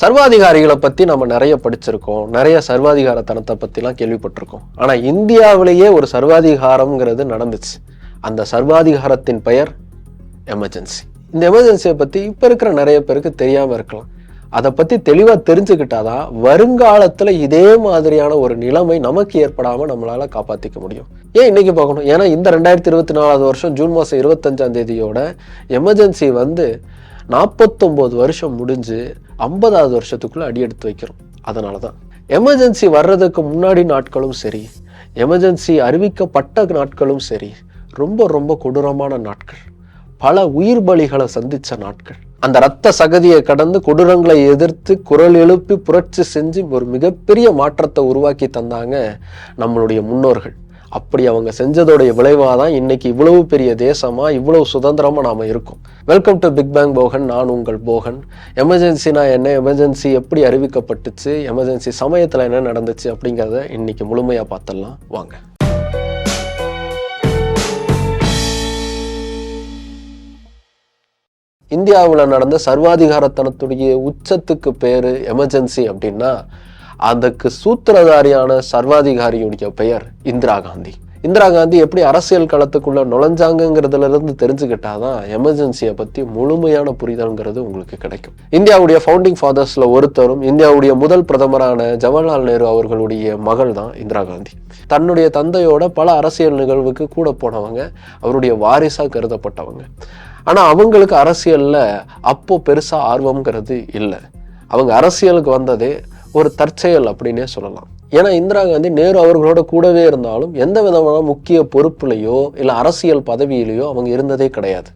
சர்வாதிகாரிகளை பற்றி நம்ம நிறைய படிச்சிருக்கோம். நிறைய சர்வாதிகாரத்தனத்தை பற்றிலாம் கேள்விப்பட்டிருக்கோம். ஆனால் இந்தியாவிலேயே ஒரு சர்வாதிகாரம்ங்கிறது நடந்துச்சு. அந்த சர்வாதிகாரத்தின் பெயர் எமர்ஜென்சி. இந்த எமர்ஜென்சியை பற்றி இப்போ இருக்கிற நிறைய பேருக்கு தெரியாமல் இருக்கலாம். அதை பற்றி தெளிவாக தெரிஞ்சுக்கிட்டாதான் வருங்காலத்தில் இதே மாதிரியான ஒரு நிலைமை நமக்கு ஏற்படாமல் நம்மளால் காப்பாற்றிக்க முடியும். ஏன் இன்னைக்கு பார்க்கணும்? ஏன்னா இந்த ரெண்டாயிரத்தி இருபத்தி நாலாவது வருஷம் ஜூன் மாதம் இருபத்தஞ்சாம் தேதியோட எமர்ஜென்சி வந்து நாற்பத்தொம்போது வருஷம் முடிஞ்சு ஐம்பதாவது வருஷத்துக்குள்ளே அடி எடுத்து வைக்கிறோம். அதனால தான் எமர்ஜென்சி வர்றதுக்கு முன்னாடி நாட்களும் சரி எமர்ஜென்சி அறிவிக்கப்பட்ட நாட்களும் சரி ரொம்ப ரொம்ப கொடூரமான நாட்கள். பல உயிர் பலிகளை சந்தித்த நாட்கள். அந்த ரத்த சகதியை கடந்து கொடூரங்களை எதிர்த்து குரல் எழுப்பி புரட்சி செஞ்சு ஒரு மிகப்பெரிய மாற்றத்தை உருவாக்கி தந்தாங்க நம்மளுடைய முன்னோர்கள். அப்படி அவங்க செஞ்சதோடைய விளைவாக தான் இன்னைக்கு இவ்வளவு பெரிய தேசமாக இவ்வளவு சுதந்திரமாக நாம் இருக்கோம். Welcome to big bang Bogan நான் உங்கள் போகன். எமர்ஜென்சினா என்ன? எமர்ஜென்சி எப்படி அறிவிக்கப்பட்டுச்சு? எமர்ஜென்சி சமயத்தில் என்ன நடந்துச்சு அப்படிங்கிறத இன்னைக்கு முழுமையாக பார்த்துடலாம். வாங்க. இந்தியாவில் நடந்த சர்வாதிகாரத்தனத்துடைய உச்சத்துக்கு பேர் எமர்ஜென்சி அப்படின்னா அதுக்கு சூத்திரதாரியான சர்வாதிகாரியுடைய பெயர் இந்திரா காந்தி. இந்திரா காந்தி எப்படி அரசியல் களத்துக்குள்ள நுழைஞ்சாங்கங்கிறதுல இருந்து தெரிஞ்சுக்கிட்டாதான் எமர்ஜென்சியை பத்தி முழுமையான புரிதல்ங்கிறது உங்களுக்கு கிடைக்கும். இந்தியாவுடைய ஃபவுண்டிங் ஃபாதர்ஸ்ல ஒருத்தரும் இந்தியாவுடைய முதல் பிரதமரான ஜவஹர்லால் நேரு அவர்களுடைய மகள் தான் இந்திரா காந்தி. தன்னுடைய தந்தையோட பல அரசியல் நிகழ்வுக்கு கூட போனவங்க அவருடைய வாரிசா கருதப்பட்டவங்க. ஆனா அவங்களுக்கு அரசியல்ல அப்போ பெருசா ஆர்வம்ங்கிறது இல்லை. அவங்க அரசியலுக்கு வந்ததே ஒரு தற்செயல் அப்படின்னே சொல்லலாம். ஏன்னா இந்திரா காந்தி நேரு அவர்களோட கூடவே இருந்தாலும் எந்த விதமான முக்கிய பொறுப்புலையோ இல்லை அரசியல் பதவியிலையோ அவங்க இருந்ததே கிடையாது.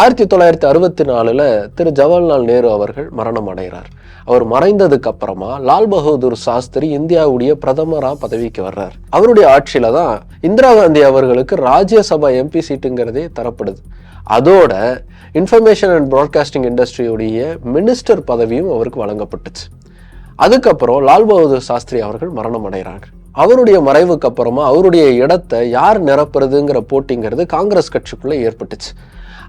ஆயிரத்தி தொள்ளாயிரத்தி அறுபத்தி நாலில் திரு ஜவஹர்லால் நேரு அவர்கள் மரணம் அடைகிறார். அவர் மறைந்ததுக்கு அப்புறமா லால் பகதூர் சாஸ்திரி இந்தியாவுடைய பிரதமராக பதவிக்கு வர்றார். அவருடைய ஆட்சியில தான் இந்திரா காந்தி அவர்களுக்கு ராஜ்யசபா எம்பி சீட்டுங்கிறதே தரப்படுது. அதோட இன்ஃபர்மேஷன் அண்ட் ப்ராட்காஸ்டிங் இண்டஸ்ட்ரியுடைய மினிஸ்டர் பதவியும் அவருக்கு வழங்கப்பட்டுச்சு. அதுக்கப்புறம் லால் பகதூர் சாஸ்திரி அவர்கள் மரணம் அடைகிறாங்க அவருடைய மறைவுக்கு அப்புறமா அவருடைய இடத்தை யார் நிரப்புறதுங்கிற போட்டிங்கிறது காங்கிரஸ் கட்சிக்குள்ளே ஏற்பட்டுச்சு.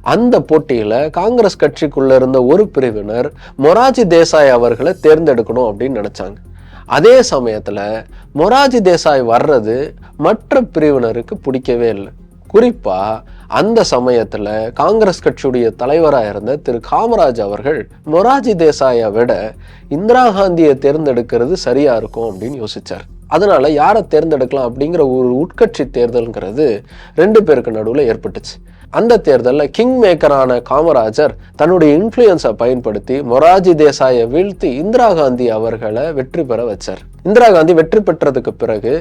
அந்த போட்டியில் காங்கிரஸ் கட்சிக்குள்ளே இருந்த ஒரு பிரிவினர் மொராஜி தேசாய் அவர்களை தேர்ந்தெடுக்கணும் அப்படின்னு நினச்சாங்க. அதே சமயத்தில் மொராஜி தேசாய் வர்றது மற்ற பிரிவினருக்கு பிடிக்கவே இல்லை. குறிப்பாக அந்த சமயத்தில் காங்கிரஸ் கட்சியுடைய தலைவராக இருந்த திரு காமராஜ் அவர்கள் மொராஜி தேசாயை விட இந்திரா காந்தியை தேர்ந்தெடுக்கிறது சரியாக இருக்கும் அப்படின்னு யோசித்தார் அதனால் யாரை தேர்ந்தெடுக்கலாம் அப்படிங்கிற ஒரு உட்கட்சி தேர்தலுங்கிறது ரெண்டு பேருக்கு நடுவில் ஏற்பட்டுச்சு. அந்த தேர்தலில் கிங் மேக்கரான காமராஜர் தன்னுடைய இன்ஃப்ளூயன்ஸை பயன்படுத்தி மொராஜி தேசாயை வீழ்த்தி இந்திரா காந்தி அவர்களை வெற்றி பெற வச்சார். இந்திரா காந்தி வெற்றி பெற்றதுக்கு பிறகு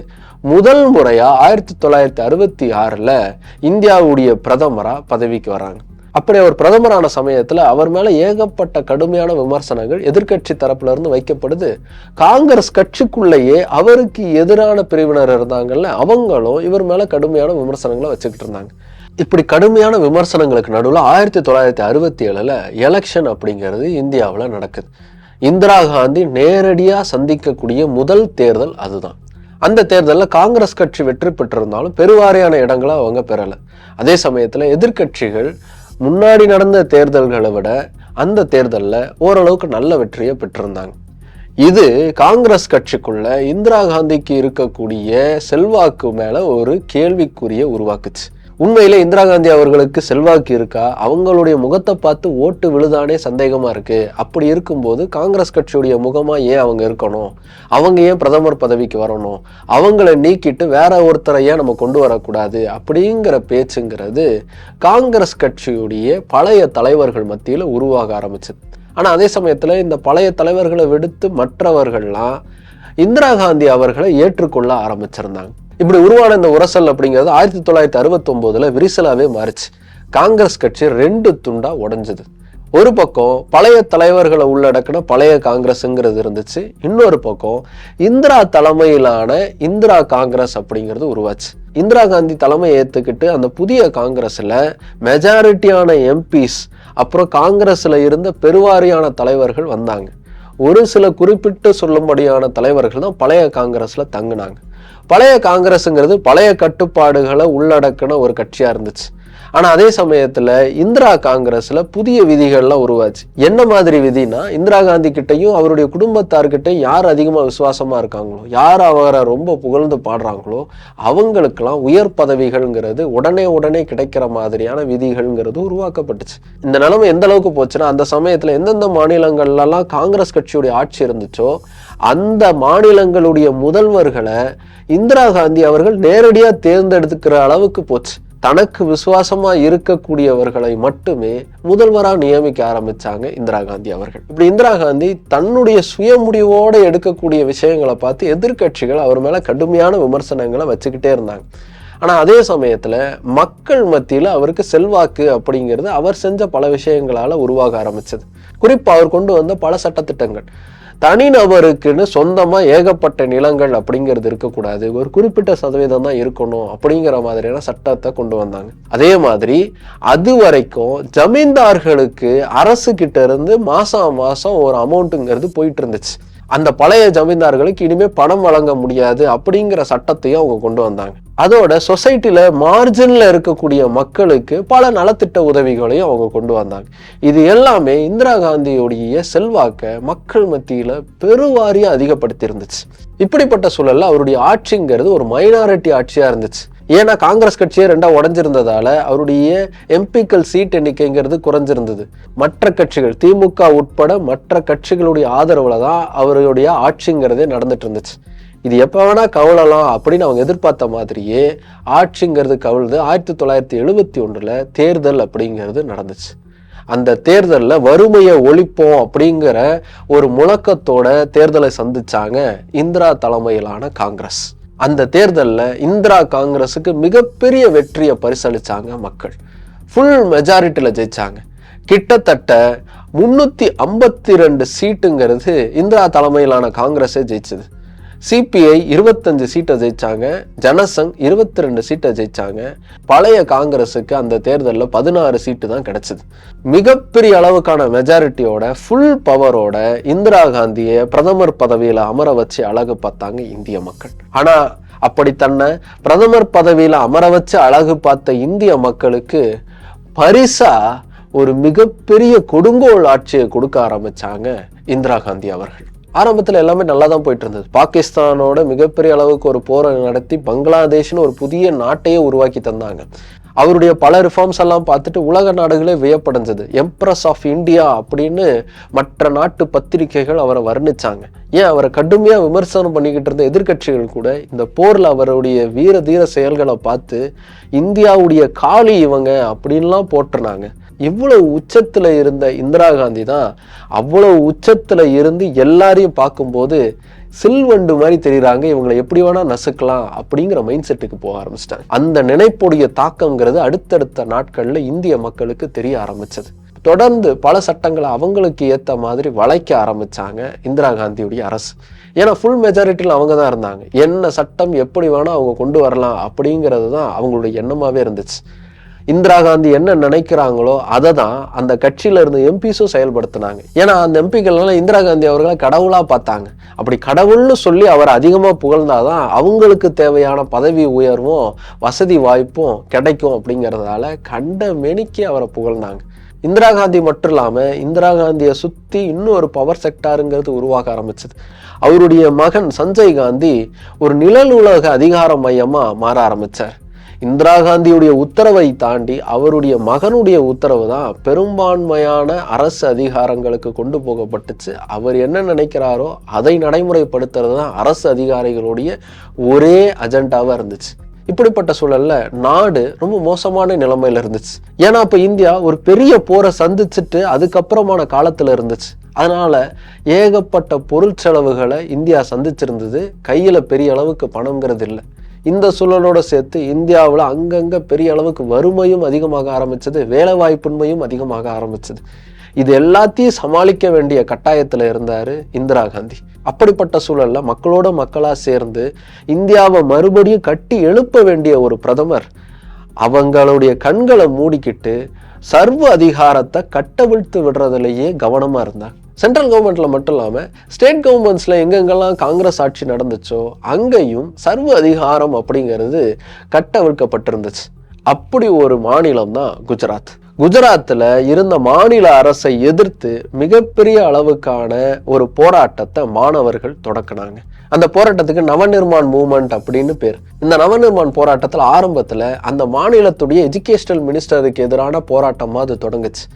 முதல் முறையா ஆயிரத்தி தொள்ளாயிரத்தி அறுபத்தி ஆறுல இந்தியாவுடைய பிரதமரா பதவிக்கு வராங்க. அப்படி அவர் பிரதமரான சமயத்துல அவர் மேல ஏகப்பட்ட கடுமையான விமர்சனங்கள் எதிர்க்கட்சி தரப்புல இருந்து வைக்கப்படுது. காங்கிரஸ் கட்சிக்குள்ளேயே அவருக்கு எதிரான பிரிவினர் இருந்தாங்கல்ல அவங்களும் இவர் மேல கடுமையான விமர்சனங்களை வச்சுக்கிட்டு இருந்தாங்க. இப்படி கடுமையான விமர்சனங்களுக்கு நடுவில் ஆயிரத்தி தொள்ளாயிரத்தி அறுபத்தி ஏழுல எலெக்ஷன் அப்படிங்கிறது இந்தியாவில் நடக்குது. இந்திரா காந்தி நேரடியாக சந்திக்கக்கூடிய முதல் தேர்தல் அதுதான். அந்த தேர்தலில் காங்கிரஸ் கட்சி வெற்றி பெற்றிருந்தாலும் பெருவாரியான இடங்களை அவங்க பெறலை. அதே சமயத்தில் எதிர்க்கட்சிகள் முன்னாடி நடந்த தேர்தல்களை விட அந்த தேர்தலில் ஓரளவுக்கு நல்ல வெற்றியை பெற்றிருந்தாங்க. இது காங்கிரஸ் கட்சிக்குள்ள இந்திரா காந்திக்கு இருக்கக்கூடிய செல்வாக்கு மேலே ஒரு கேள்விக்குரிய உருவாக்குச்சு. உண்மையில் இந்திரா காந்தி அவர்களுக்கு செல்வாக்கு இருக்கா? அவங்களுடைய முகத்தை பார்த்து ஓட்டு விழுதானே சந்தேகமா இருக்கு. அப்படி இருக்கும்போது காங்கிரஸ் கட்சியுடைய முகமா ஏன் அவங்க இருக்கணும்? அவங்க ஏன் பிரதமர் பதவிக்கு வரணும்? அவங்கள நீக்கிட்டு வேற ஒருத்தரை ஏன் நம்ம கொண்டு வரக்கூடாது? அப்படிங்கிற பேச்சுங்கிறது காங்கிரஸ் கட்சியுடைய பழைய தலைவர்கள் மத்தியில் உருவாக ஆரம்பிச்சது. ஆனால் அதே சமயத்தில் இந்த பழைய தலைவர்களை விடுத்து மற்றவர்கள்லாம் இந்திரா காந்தி அவர்களை ஏற்றுக்கொள்ள ஆரம்பிச்சிருந்தாங்க. இப்படி உருவான இந்த உரசல் அப்படிங்கிறது ஆயிரத்தி தொள்ளாயிரத்தி அறுபத்தொம்போதில் விரிசலாகவே விரிசலாவே மாறிச்சு. காங்கிரஸ் கட்சி ரெண்டு துண்டா உடஞ்சது. ஒரு பக்கம் பழைய தலைவர்களை உள்ளடக்கின பழைய காங்கிரஸ்ங்கிறது இருந்துச்சு. இன்னொரு பக்கம் இந்திரா தலைமையிலான இந்திரா காங்கிரஸ் அப்படிங்கிறது உருவாச்சு. இந்திரா காந்தி தலைமை ஏற்றுக்கிட்டு அந்த புதிய காங்கிரஸில் மெஜாரிட்டியான எம்பிஸ் அப்புறம் காங்கிரஸில் இருந்த பெருவாரியான தலைவர்கள் வந்தாங்க. ஒரு சில குறிப்பிட்டு சொல்லும்படியான தலைவர்கள் தான் பழைய காங்கிரஸில் தங்குனாங்க. பழைய காங்கிரஸுங்கிறது பழைய கட்டுப்பாடுகளை உள்ளடக்கின ஒரு கட்சியாக இருந்துச்சு. ஆனா அதே சமயத்தில் இந்திரா காங்கிரஸில் புதிய விதிகள்லாம் உருவாச்சு. என்ன மாதிரி விதினா இந்திரா காந்தி கிட்டையும் அவருடைய குடும்பத்தார்கிட்டையும் யார் அதிகமாக விசுவாசமா இருக்காங்களோ யார் அவரை ரொம்ப புகழ்ந்து பாடுறாங்களோ அவங்களுக்கெல்லாம் உயர் பதவிகள்ங்கிறது உடனே உடனே கிடைக்கிற மாதிரியான விதிகள்ங்கிறது உருவாக்கப்பட்டுச்சு. இந்த நிலைமை எந்த அளவுக்கு போச்சுன்னா அந்த சமயத்தில் எந்தெந்த மாநிலங்கள்லாம் காங்கிரஸ் கட்சியுடைய ஆட்சி இருந்துச்சோ அந்த மாநிலங்களுடைய முதல்வர்களை இந்திரா காந்தி அவர்கள் நேரடியாக தேர்ந்தெடுத்துக்கிற அளவுக்கு போச்சு. தனக்கு விசுவாசமா இருக்கக்கூடியவர்களை மட்டுமே முதல்வராக நியமிக்க ஆரம்பிச்சாங்க இந்திரா காந்தி அவர்கள். இப்படி இந்திரா காந்தி தன்னுடைய சுய முடிவோட எடுக்கக்கூடிய விஷயங்களை பார்த்து எதிர்க்கட்சிகள் அவர் மேல கடுமையான விமர்சனங்களை வச்சுக்கிட்டே இருந்தாங்க. ஆனா அதே சமயத்துல மக்கள் மத்தியில அவருக்கு செல்வாக்கு அப்படிங்கிறது அவர் செஞ்ச பல விஷயங்களால உருவாக ஆரம்பிச்சது. குறிப்பா அவர் கொண்டு வந்த பல சட்டத்திட்டங்கள். தனிநபருக்குன்னு சொந்தமாக ஏகப்பட்ட நிலங்கள் அப்படிங்கிறது இருக்கக்கூடாது. ஒரு குறிப்பிட்ட சதவீதம் தான் இருக்கணும் அப்படிங்கிற மாதிரியான சட்டத்தை கொண்டு வந்தாங்க. அதே மாதிரி அது வரைக்கும் ஜமீன்தார்களுக்கு அரசு கிட்ட இருந்து மாசம் மாசம் ஒரு அமௌண்ட்டுங்கிறது போயிட்டு இருந்துச்சு. அந்த பழைய ஜமீன்தார்களுக்கு இனிமே பணம் வழங்க முடியாது அப்படிங்கிற சட்டத்தையும் அவங்க கொண்டு வந்தாங்க. அதோட சொசைட்டில மார்ஜின்ல இருக்கக்கூடிய மக்களுக்கு பல நலத்திட்ட உதவிகளையும் அவங்க கொண்டு வந்தாங்க. இது எல்லாமே இந்திரா காந்தியுடைய செல்வாக்க மக்கள் மத்தியில பெருவாரியா அதிகப்படுத்தி இருந்துச்சு இப்படிப்பட்ட சூழல்ல அவருடைய ஆட்சிங்கிறது ஒரு மைனாரிட்டி ஆட்சியா இருந்துச்சு. ஏன்னா காங்கிரஸ் கட்சியே ரெண்டாக உடஞ்சிருந்ததால அவருடைய எம்பிக்கள் சீட் எண்ணிக்கைங்கிறது குறைஞ்சிருந்தது. மற்ற கட்சிகள் திமுக உட்பட மற்ற கட்சிகளுடைய ஆதரவில் தான் அவருடைய ஆட்சிங்கிறதே நடந்துட்டு இருந்துச்சு இது எப்போ வேணால் கவலலாம் அப்படின்னு அவங்க எதிர்பார்த்த மாதிரியே ஆட்சிங்கிறது கவிழ்ந்து ஆயிரத்தி தொள்ளாயிரத்தி எழுபத்தி ஒன்றில் தேர்தல் அப்படிங்கிறது நடந்துச்சு. அந்த தேர்தலில் வறுமையை ஒழிப்போம் அப்படிங்கிற ஒரு முழக்கத்தோட தேர்தலை சந்திச்சாங்க இந்திரா தலைமையிலான காங்கிரஸ். அந்த தேர்தலில் இந்திரா காங்கிரஸுக்கு மிகப்பெரிய வெற்றியை பரிசளித்தாங்க மக்கள். ஃபுல் மெஜாரிட்டியில் ஜெயித்தாங்க கிட்டத்தட்ட முன்னூற்றி ஐம்பத்தி ரெண்டு சீட்டுங்கிறது இந்திரா தலைமையிலான காங்கிரஸே ஜெயிச்சது. சிபிஐ இருபத்தஞ்சு சீட்டை ஜெயிச்சாங்க ஜனசங் இருபத்தி ரெண்டு சீட்டை ஜெயிச்சாங்க. பழைய காங்கிரஸுக்கு அந்த தேர்தலில் பதினாறு சீட்டு தான் கிடைச்சது. மிகப்பெரிய அளவுக்கான மெஜாரிட்டியோட ஃபுல் பவரோட இந்திரா காந்தியை பிரதமர் பதவியில் அமர வச்சு அழகு பார்த்தாங்க இந்திய மக்கள். ஆனா அப்படி தன்னை பிரதமர் பதவியில் அமர வச்சு அழகு பார்த்த இந்திய மக்களுக்கு பரிசா ஒரு மிகப்பெரிய கொடுங்கோல் ஆட்சியை கொடுக்க ஆரம்பிச்சாங்க இந்திரா காந்தி அவர்கள். ஆரம்பத்தில் எல்லாமே நல்லா தான் போயிட்டு இருந்தது பாகிஸ்தானோட மிகப்பெரிய அளவுக்கு ஒரு போரை நடத்தி பங்களாதேஷ்னு ஒரு புதிய நாட்டையே உருவாக்கி தந்தாங்க. அவருடைய பல ரிஃபார்ம்ஸ் எல்லாம் பார்த்துட்டு உலக நாடுகளே வியப்படைஞ்சது. எம்ப்ரஸ் ஆஃப் இந்தியா அப்படின்னு மற்ற நாட்டு பத்திரிகைகள் அவரை வர்ணிச்சாங்க. ஏன் அவரை கடுமையாக விமர்சனம் பண்ணிக்கிட்டு இருந்த எதிர்க்கட்சிகள் கூட இந்த போரில் அவருடைய வீர தீர செயல்களை பார்த்து இந்தியாவுடைய காளி இவங்க அப்படின்லாம் போட்டுருனாங்க இவ்வளவு உச்சத்தில் இருந்த இந்திரா காந்தி தான் அவ்வளவு உச்சத்தில் இருந்து எல்லாரையும் பார்க்கும்போது சில்வண்டு மாதிரி தெரியுறாங்க இவங்களை எப்படி வேணா நசுக்கலாம் அப்படிங்கிற மைண்ட் செட்டுக்கு போக ஆரம்பிச்சிட்டாங்க. அந்த நினைப்புடைய தாக்கங்கிறது அடுத்தடுத்த நாட்களில் இந்திய மக்களுக்கு தெரிய ஆரம்பிச்சது. தொடர்ந்து பல சட்டங்களை அவங்களுக்கு ஏற்ற மாதிரி வளைக்க ஆரம்பிச்சாங்க இந்திரா காந்தியுடைய அரசு. ஏன்னா ஃபுல் மெஜாரிட்டியில் அவங்க தான் இருந்தாங்க. என்ன சட்டம் எப்படி வேணால் அவங்க கொண்டு வரலாம் அப்படிங்கிறது தான் அவங்களுடைய எண்ணமாகவே இருந்துச்சு. இந்திரா காந்தி என்ன நினைக்கிறாங்களோ அதை தான் அந்த கட்சியில இருந்த எம்பிஸும் செயல்படுத்தினாங்க. ஏன்னா அந்த எம்பிக்கள்லாம் இந்திரா காந்தி அவர்களை கடவுளா பார்த்தாங்க. அப்படி கடவுள்னு சொல்லி அவர் அதிகமா புகழ்ந்தாதான் அவங்களுக்கு தேவையான பதவி உயர்வும் வசதி வாய்ப்பும் கிடைக்கும் அப்படிங்கிறதால கண்ட மெனிக்கு அவரை புகழ்ந்தாங்க. இந்திரா காந்தி மட்டும் இல்லாமல் இந்திரா காந்தியை சுற்றி இன்னும் ஒரு பவர் செக்டாருங்கிறது உருவாக ஆரம்பிச்சது. அவருடைய மகன் சஞ்சய் காந்தி ஒரு நிழலுலக அதிகார மையமாக மாற ஆரம்பித்தார் இந்திரா காந்தியுடைய உத்தரவை தாண்டி அவருடைய மகனுடைய உத்தரவு தான் பெரும்பான்மையான அரசு அதிகாரங்களுக்கு கொண்டு போகப்பட்டுச்சு. அவர் என்ன நினைக்கிறாரோ அதை நடைமுறைப்படுத்துறது தான் அரசு அதிகாரிகளுடைய ஒரே அஜெண்டாவாக இருந்துச்சு. இப்படிப்பட்ட சூழல்ல நாடு ரொம்ப மோசமான நிலைமையில இருந்துச்சு. ஏன்னா அப்ப இந்தியா ஒரு பெரிய போரை சந்திச்சுட்டு அதுக்கப்புறமான காலத்துல இருந்துச்சு. அதனால ஏகப்பட்ட பொருள் செலவுகளை இந்தியா சந்திச்சிருந்தது. கையில பெரிய அளவுக்கு பணங்கிறது இல்லை. இந்த சூழலோடு சேர்த்து இந்தியாவில் அங்கங்கே பெரிய அளவுக்கு வறுமையும் அதிகமாக ஆரம்பித்தது வேலைவாய்ப்பின்மையும் அதிகமாக ஆரம்பிச்சது. இது எல்லாத்தையும் சமாளிக்க வேண்டிய கட்டாயத்தில் இருந்தார் இந்திரா காந்தி. அப்படிப்பட்ட சூழலில் மக்களோட மக்களாக சேர்ந்து இந்தியாவை மறுபடியும் கட்டி எழுப்ப வேண்டிய ஒரு பிரதமர் அவங்களுடைய கண்களை மூடிக்கிட்டு சர்வ அதிகாரத்தை கட்டவிழ்த்து விடுறதுலேயே கவனமாக இருந்தாங்க சென்ட்ரல் கவர்மெண்ட்டில் மட்டும் இல்லாமல் ஸ்டேட் கவர்மெண்ட்ஸில் எங்கெங்கெல்லாம் காங்கிரஸ் ஆட்சி நடந்துச்சோ அங்கேயும் சர்வ அதிகாரம் அப்படிங்கிறது கட்டவிழ்க்கப்பட்டிருந்துச்சு. அப்படி ஒரு மாநிலம் தான் குஜராத். குஜராத்தில் இருந்த மாநில அரசை எதிர்த்து மிகப்பெரிய அளவுக்கான ஒரு போராட்டத்தை மாணவர்கள் தொடக்கினாங்க. அந்த போராட்டத்துக்கு நவநிர்மான் மூவ்மெண்ட் அப்படின்னு பேர். இந்த நவநிர்மான் போராட்டத்தில் ஆரம்பத்தில் அந்த மாநிலத்துடைய எஜுகேஷனல் மினிஸ்டருக்கு எதிரான போராட்டமாக அது தொடங்குச்சு.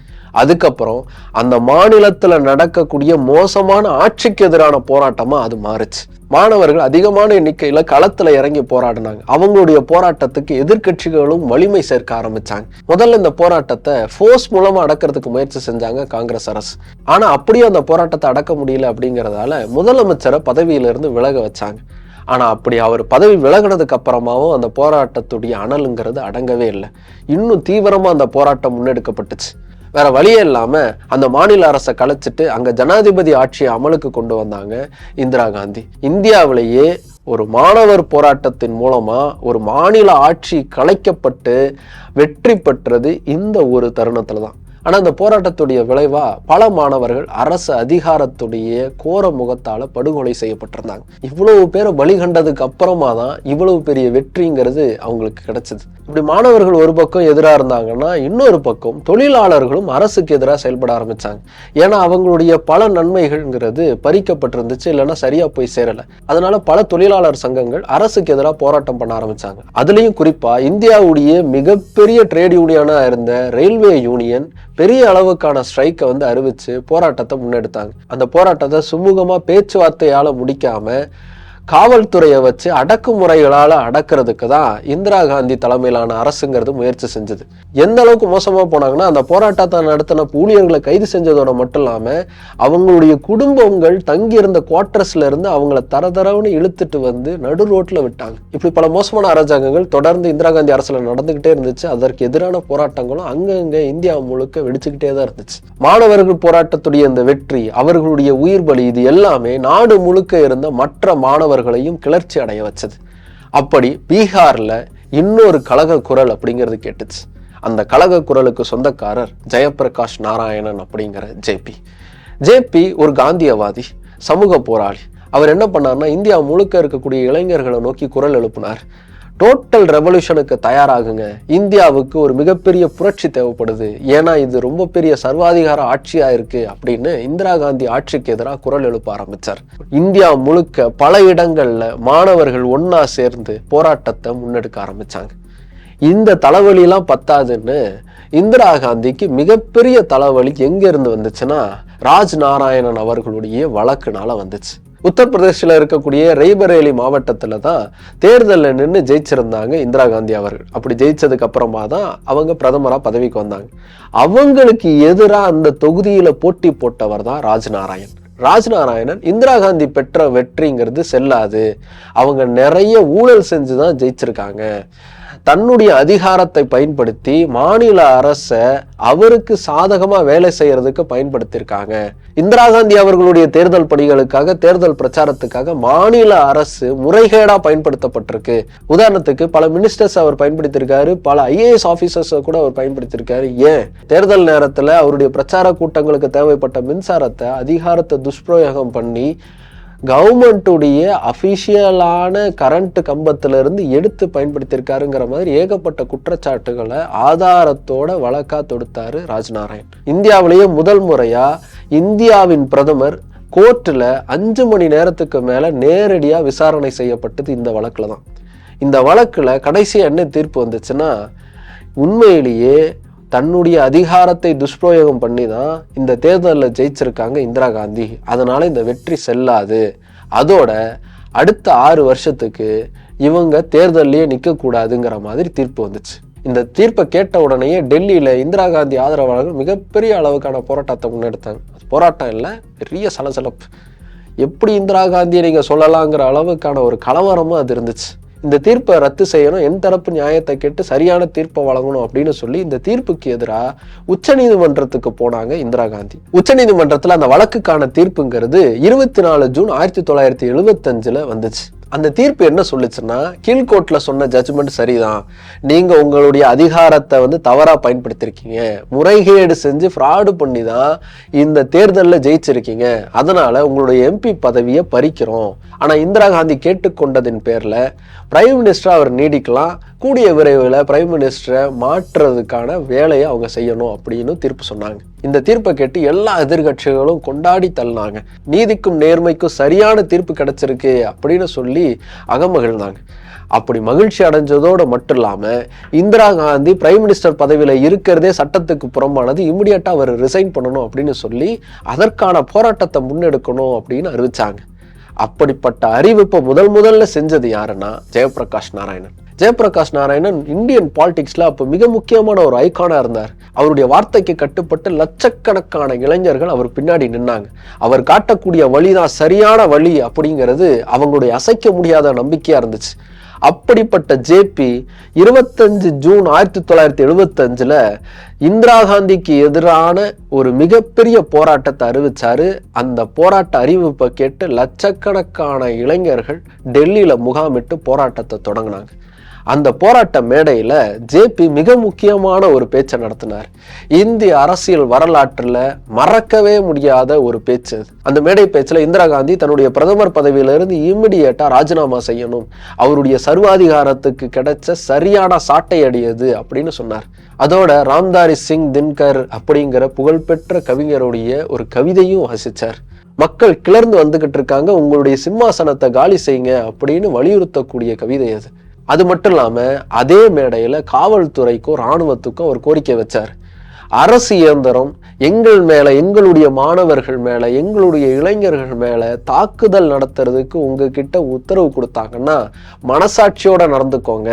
அதுக்கப்புறம் அந்த மாநிலத்தில் நடக்கக்கூடிய மோசமான ஆட்சிக்கு எதிரான போராட்டமாக அது மாறுச்சு. மாணவர்கள் அதிகமான எண்ணிக்கையில் களத்தில் இறங்கி போராடினாங்க. அவங்களுடைய போராட்டத்துக்கு எதிர்க்கட்சிகளும் வலிமை சேர்க்க ஆரம்பித்தாங்க முதல்ல இந்த போராட்டத்தை ஃபோர்ஸ் மூலமாக அடக்கிறதுக்கு முயற்சி செஞ்சாங்க காங்கிரஸ் அரசு. ஆனால் அப்படியே அந்த போராட்டத்தை அடக்க முடியல அப்படிங்கிறதால முதலமைச்சரை பதவியிலிருந்து விலக வச்சாங்க. ஆனால் அப்படி அவர் பதவி விலகினதுக்கு அப்புறமாவும் அந்த போராட்டத்துடைய அனலுங்கிறது அடங்கவே இல்லை. இன்னும் தீவிரமாக அந்த போராட்டம் முன்னெடுக்கப்பட்டுச்சு. வேற வழியே இல்லாமல் அந்த மாநில அரசை கலைச்சிட்டு அங்கே ஜனாதிபதி ஆட்சியை அமலுக்கு கொண்டு வந்தாங்க இந்திரா காந்தி. இந்தியாவிலேயே ஒரு மாணவர் போராட்டத்தின் மூலமாக ஒரு மாநில ஆட்சி கலைக்கப்பட்டு வெற்றி பெற்றது இந்த ஒரு தருணத்தில் தான் ஆனால் அந்த போராட்டத்துடைய விளைவா பல மாணவர்கள் அரசு அதிகாரத்துடைய கோர முகத்தால படுகொலை செய்யப்பட்டிருந்தாங்க. இவ்வளவு பேரை பலி கண்டதுக்கு அப்புறமா தான் இவ்வளவு பெரிய வெற்றிங்கிறது அவங்களுக்கு கிடைச்சது. இப்படி மாணவர்கள் ஒரு பக்கம் எதிராக இருந்தாங்கன்னா இன்னொரு பக்கம் தொழிலாளர்களும் அரசுக்கு எதிராக செயல்பட ஆரம்பிச்சாங்க. ஏன்னா அவங்களுடைய பல நன்மைகள்ங்கிறது பறிக்கப்பட்டிருந்துச்சு இல்லைன்னா சரியா போய் சேரல. அதனால பல தொழிலாளர் சங்கங்கள் அரசுக்கு எதிராக போராட்டம் பண்ண ஆரம்பிச்சாங்க. அதுலயும் குறிப்பா இந்தியாவுடைய மிகப்பெரிய ட்ரேட் யூனியனாக இருந்த ரயில்வே யூனியன் பெரிய அளவுக்கான ஸ்ட்ரைக்கை வந்து அறிவித்து போராட்டத்தை முன்னெடுத்தாங்க. அந்த போராட்டத்தை சுமூகமாக பேச்சுவார்த்தையால் முடிக்காமல் காவல்துறையை வச்சு அடக்குமுறைகளால் அடக்கிறதுக்கு தான் இந்திரா காந்தி தலைமையிலான அரசுங்கிறது முயற்சி செஞ்சது. எந்த அளவுக்கு மோசமா போனாங்கன்னா அந்த போராட்டத்தை நடத்தின ஊழியர்களை கைது செஞ்சதோட மட்டும் இல்லாம அவங்களுடைய குடும்பங்கள் தங்கி இருந்த குவார்டர்ஸ்ல இருந்து அவங்கள தரதரவுன்னு இழுத்துட்டு வந்து நடு ரோட்ல விட்டாங்க. இப்படி பல மோசமான அரசாங்கங்கள் தொடர்ந்து இந்திரா காந்தி அரசில் நடந்துகிட்டே இருந்துச்சு. அதற்கு எதிரான போராட்டங்களும் அங்கங்க இந்தியா முழுக்க வெடிச்சுக்கிட்டே தான் இருந்துச்சு. மாணவர்கள் போராட்டத்துடைய இந்த வெற்றி அவர்களுடைய உயிர் பலி இது எல்லாமே நாடு முழுக்க இருந்த மற்ற அவர்களையும் கிளர்ச்சி அடைய வச்சது. அப்படி பீகார்ல இன்னொரு கழக குரல் அப்படிங்கிறது கேட்டுச்சு. அந்த கழக குரலுக்கு சொந்தக்காரர் ஜெயபிரகாஷ் நாராயணன் அப்படிங்கிற ஜேபி ஜேபி ஒரு காந்தியவாதி சமூக போராளி. அவர் என்ன பண்ணார்னா இந்தியா முழுக்க இருக்கக்கூடிய இளைஞர்களை நோக்கி குரல் எழுப்பினார். டோட்டல் ரெவல்யூஷனுக்கு தயாராகுங்க. இந்தியாவுக்கு ஒரு மிகப்பெரிய புரட்சி தேவைப்படுது. ஏன்னா இது ரொம்ப பெரிய சர்வாதிகார ஆட்சியா இருக்கு அப்படின்னு இந்திரா காந்தி ஆட்சிக்கு எதிராக குரல் எழுப்ப ஆரம்பிச்சார். இந்தியா முழுக்க பல இடங்கள்ல மாணவர்கள் ஒன்னா சேர்ந்து போராட்டத்தை முன்னெடுக்க ஆரம்பிச்சாங்க. இந்த தலைவலியெல்லாம் பத்தாதுன்னு இந்திரா காந்திக்கு மிகப்பெரிய தலைவலி எங்க இருந்து வந்துச்சுன்னா ராஜ் நாராயணன் அவர்களுடைய வழக்குனால வந்துச்சு. உத்தரப்பிரதேசில் இருக்கக்கூடிய ரெய்பரேலி மாவட்டத்தில் தான் தேர்தலில் நின்று ஜெயிச்சிருந்தாங்க இந்திரா காந்தி அவர்கள். அப்படி ஜெயிச்சதுக்கு அப்புறமா தான் அவங்க பிரதமராக பதவிக்கு வந்தாங்க. அவங்களுக்கு எதிராக அந்த தொகுதியில் போட்டி போட்டவர் தான் ராஜ்நாராயண் ராஜ்நாராயணன் இந்திரா காந்தி பெற்ற வெற்றிங்கிறது செல்லாது. அவங்க நிறைய ஊழல் செஞ்சு தான் ஜெயிச்சிருக்காங்க. தன்னுடைய அதிகாரத்தை பயன்படுத்தி மாநில அரசை அவருக்கு சாதகமாக வேலை செய்யறதுக்கு பயன்படுத்தியிருக்காங்க. இந்திரா காந்தி அவர்களுடைய தேர்தல் பணிகளுக்காக தேர்தல் பிரச்சாரத்துக்காக மாநில அரசு முறைகேடா பயன்படுத்தப்பட்டிருக்கு. உதாரணத்துக்கு பல மினிஸ்டர்ஸ் அவர் பயன்படுத்தியிருக்காரு பல ஐஏஎஸ் ஆபீசர்ஸ் கூட அவர் பயன்படுத்தியிருக்காரு. ஏன்? தேர்தல் நேரத்தில் அவருடைய பிரச்சார கூட்டங்களுக்கு தேவைப்பட்ட மின்சாரத்தை அதிகாரத்தை துஷ்பிரயோகம் பண்ணி கவர்மெண்ட்டுடைய அஃபிஷியலான கரண்ட் கம்பத்திலிருந்து எடுத்து பயன்படுத்தியிருக்காருங்கிற மாதிரி ஏகப்பட்ட குற்றச்சாட்டுகளை ஆதாரத்தோட வழக்கா தொடுத்தாரு ராஜ்நாராயண். இந்தியாவிலேயே முதல் முறையா இந்தியாவின் பிரதமர் கோர்ட்டில் அஞ்சு மணி நேரத்துக்கு மேலே நேரடியாக விசாரணை செய்யப்பட்டது இந்த வழக்கில் தான் இந்த வழக்கில் கடைசி என்ன தீர்ப்பு வந்துச்சுன்னா உண்மையிலேயே தன்னுடைய அதிகாரத்தை துஷ்பிரயோகம் பண்ணி தான் இந்த தேர்தலில் ஜெயிச்சிருக்காங்க இந்திரா காந்தி. அதனால் இந்த வெற்றி செல்லாது. அதோட அடுத்த ஆறு வருஷத்துக்கு இவங்க தேர்தல்லையே நிற்கக்கூடாதுங்கிற மாதிரி தீர்ப்பு வந்துச்சு. இந்த தீர்ப்பை கேட்ட உடனேயே டெல்லியில் இந்திரா காந்தி ஆதரவாளர்கள் மிகப்பெரிய அளவுக்கான போராட்டத்தை முன்னெடுத்தாங்க. போராட்டம் இல்லை பெரிய சலசலப்பு. எப்படி இந்திரா காந்தியை நீங்கள் சொல்லலாங்கிற அளவுக்கான ஒரு கலவரமும் அது இருந்துச்சு. இந்த தீர்ப்பை ரத்து செய்யணும் என் தரப்பு நியாயத்தை கேட்டு சரியான தீர்ப்பை வழங்கணும் அப்படின்னு சொல்லி இந்த தீர்ப்புக்கு எதிராக உச்சநீதிமன்றத்துக்கு போனாங்க இந்திரா காந்தி. உச்சநீதிமன்றத்தில் அந்த வழக்குக்கான தீர்ப்புங்கிறது இருபத்தி நாலு ஜூன் ஆயிரத்தி தொள்ளாயிரத்தி எழுபத்தஞ்சில் வந்துச்சு. அந்த தீர்ப்பு என்ன சொல்லுச்சுன்னா கீழ்கோர்ட்டில் சொன்ன ஜட்ஜ்மெண்ட் சரிதான். நீங்கள் உங்களுடைய அதிகாரத்தை வந்து தவறாக பயன்படுத்தியிருக்கீங்க முறைகேடு செஞ்சு ஃப்ராடு பண்ணி தான் இந்த தேர்தலில் ஜெயிச்சிருக்கீங்க. அதனால் உங்களுடைய எம்பி பதவியை பறிக்கிறோம். ஆனால் இந்திரா காந்தி கேட்டுக்கொண்டதின் பேரில் பிரைம் மினிஸ்டர் அவர் நீடிக்கலாம். கூடிய விரைவில் பிரைம் மினிஸ்டரை மாற்றுறதுக்கான வேலையை அவங்க செய்யணும் அப்படின்னு தீர்ப்பு சொன்னாங்க. இந்த தீர்ப்பை கேட்டு எல்லா எதிர்கட்சிகளும் கொண்டாடி தள்ளினாங்க. நீதிக்கும் நேர்மைக்கும் சரியான தீர்ப்பு கிடைச்சிருக்கு அப்படின்னு சொல்லி அகமகிழ்ந்தாங்க. அப்படி மகிழ்ச்சி அடைஞ்சதோட மட்டும் இல்லாம இந்திரா காந்தி பிரைம் மினிஸ்டர் பதவியில இருக்கிறதே சட்டத்துக்கு புறம்பானது இம்மிடியட்டாக அவர் ரிசைன் பண்ணணும் அப்படின்னு சொல்லி அதற்கான போராட்டத்தை முன்னெடுக்கணும் அப்படின்னு அறிவிச்சாங்க. அப்படிப்பட்ட அறிவிப்பை முதல் முதல்ல செஞ்சது யாருன்னா ஜெயபிரகாஷ் நாராயணன். ஜெயபிரகாஷ் நாராயணன் இந்தியன் பாலிடிக்ஸில் அப்போ மிக முக்கியமான ஒரு ஐக்கானாக இருந்தார். அவருடைய வார்த்தைக்கு கட்டுப்பட்டு லட்சக்கணக்கான இளைஞர்கள் அவர் பின்னாடி நின்னாங்க. அவர் காட்டக்கூடிய வழிதான் சரியான வழி அப்படிங்கிறது அவங்களுடைய அசைக்க முடியாத நம்பிக்கையாக இருந்துச்சு. அப்படிப்பட்ட ஜேபி இருபத்தஞ்சு ஜூன் ஆயிரத்தி தொள்ளாயிரத்தி எழுபத்தஞ்சில் இந்திரா காந்திக்கு எதிரான ஒரு மிகப்பெரிய போராட்டத்தை அறிவிச்சாரு. அந்த போராட்ட அறிவிப்பை கேட்டு லட்சக்கணக்கான இளைஞர்கள் டெல்லியில் முகாமிட்டு போராட்டத்தை தொடங்கினாங்க. அந்த போராட்ட மேடையில ஜேபி மிக முக்கியமான ஒரு பேச்சை நடத்தினார். இந்திய அரசியல் வரலாற்றுல மறக்கவே முடியாத ஒரு பேச்சு. அது. அந்த மேடை பேச்சுல இந்திரா காந்தி தன்னுடைய பிரதமர் பதவியிலிருந்து இமிடியேட்டாக ராஜினாமா செய்யணும். அவருடைய சர்வாதிகாரத்துக்கு கிடைச்ச சரியான சாட்டை அடியது அப்படின்னு சொன்னார். அதோட ராம்தாரி சிங் தின்கர் அப்படிங்கிற புகழ்பெற்ற கவிஞருடைய ஒரு கவிதையும் வாசித்தார் மக்கள் கிளர்ந்து வந்துகிட்டு இருக்காங்க. உங்களுடைய சிம்மாசனத்தை காலி செய்யுங்க அப்படின்னு வலியுறுத்தக்கூடிய கவிதை அது. அது மட்டும் இல்லாமல் அதே மேடையில் காவல்துறைக்கும் ராணுவத்துக்கும் அவர் கோரிக்கை வச்சார். அரசு இயந்திரம் எங்கள் மேலே எங்களுடைய மாணவர்கள் மேலே எங்களுடைய இளைஞர்கள் மேலே தாக்குதல் நடத்துறதுக்கு உங்ககிட்ட உத்தரவு கொடுத்தாங்கன்னா மனசாட்சியோட நடந்துக்கோங்க.